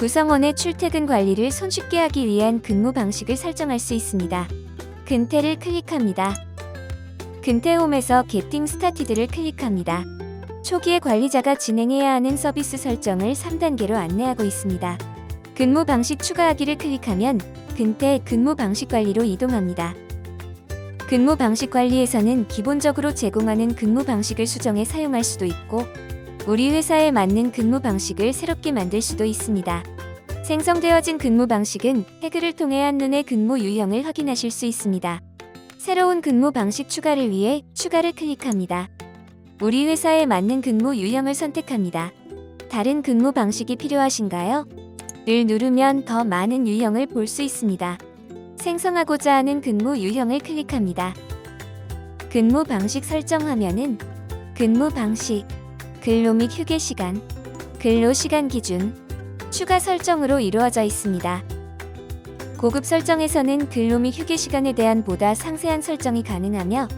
구성원의 출퇴근 관리를 손쉽게 하기 위한 근무 방식을 설정할 수 있습니다. 근태를 클릭합니다. 근태홈에서 게팅 스타티드를 클릭합니다. 초기에 관리자가 진행해야 하는 서비스 설정을 3단계로 안내하고 있습니다. 근무 방식 추가하기를 클릭하면 근태 근무 방식 관리로 이동합니다. 근무 방식 관리에서는 기본적으로 제공하는 근무 방식을 수정해 사용할 수도 있고 우리 회사에 맞는 근무 방식을 새롭게 만들 수도 있습니다. 생성되어진 근무 방식은 태그를 통해 한눈에 근무 유형을 확인하실 수 있습니다. 새로운 근무 방식 추가를 위해 추가를 클릭합니다. 우리 회사에 맞는 근무 유형을 선택합니다. 다른 근무 방식이 필요하신가요? 를 누르면 더 많은 유형을 볼 수 있습니다. 생성하고자 하는 근무 유형을 클릭합니다. 근무 방식 설정 화면은 근무 방식, 근로 및 휴게 시간, 근로 시간 기준, 추가 설정으로 이루어져 있습니다. 고급 설정에서는 근로 및 휴게 시간에 대한 보다 상세한 설정이 가능하며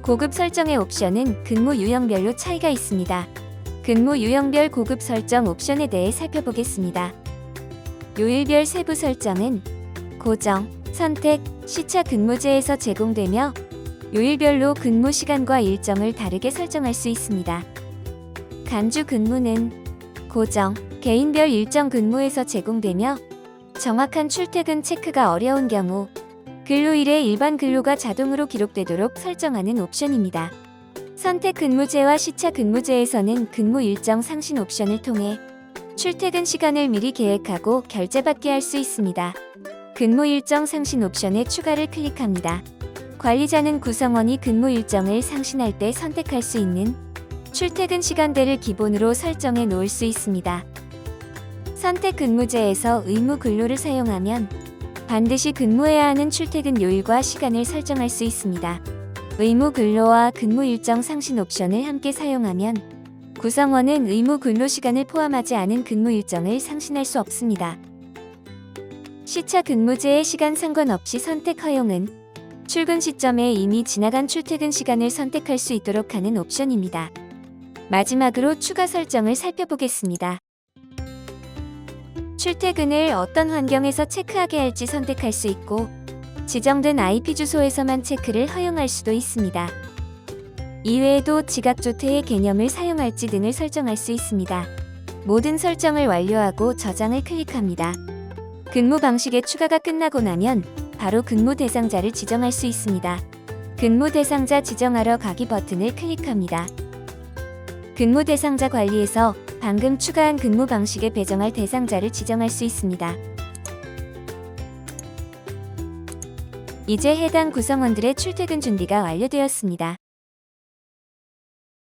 고급 설정의 옵션은 근무 유형별로 차이가 있습니다. 근무 유형별 고급 설정 옵션에 대해 살펴보겠습니다. 요일별 세부 설정은 고정, 선택, 시차 근무제에서 제공되며 요일별로 근무 시간과 일정을 다르게 설정할 수 있습니다. 간주 근무는 고정, 개인별 일정 근무에서 제공되며 정확한 출퇴근 체크가 어려운 경우 근로일에 일반 근로가 자동으로 기록되도록 설정하는 옵션입니다. 선택 근무제와 시차 근무제에서는 근무 일정 상신 옵션을 통해 출퇴근 시간을 미리 계획하고 결제받게 할 수 있습니다. 근무 일정 상신 옵션에 추가를 클릭합니다. 관리자는 구성원이 근무 일정을 상신할 때 선택할 수 있는 출퇴근 시간대를 기본으로 설정해 놓을 수 있습니다. 선택 근무제에서 의무 근로를 사용하면 반드시 근무해야 하는 출퇴근 요일과 시간을 설정할 수 있습니다. 의무 근로와 근무 일정 상신 옵션을 함께 사용하면 구성원은 의무 근로 시간을 포함하지 않은 근무 일정을 상신할 수 없습니다. 시차 근무제의 시간 상관없이 선택 허용은 출근 시점에 이미 지나간 출퇴근 시간을 선택할 수 있도록 하는 옵션입니다. 마지막으로 추가 설정을 살펴보겠습니다. 출퇴근을 어떤 환경에서 체크하게 할지 선택할 수 있고 지정된 IP 주소에서만 체크를 허용할 수도 있습니다. 이외에도 지각 조퇴의 개념을 사용할지 등을 설정할 수 있습니다. 모든 설정을 완료하고 저장을 클릭합니다. 근무 방식의 추가가 끝나고 나면 바로 근무 대상자를 지정할 수 있습니다. 근무 대상자 지정하러 가기 버튼을 클릭합니다. 근무 대상자 관리에서 방금 추가한 근무 방식에 배정할 대상자를 지정할 수 있습니다. 이제 해당 구성원들의 출퇴근 준비가 완료되었습니다.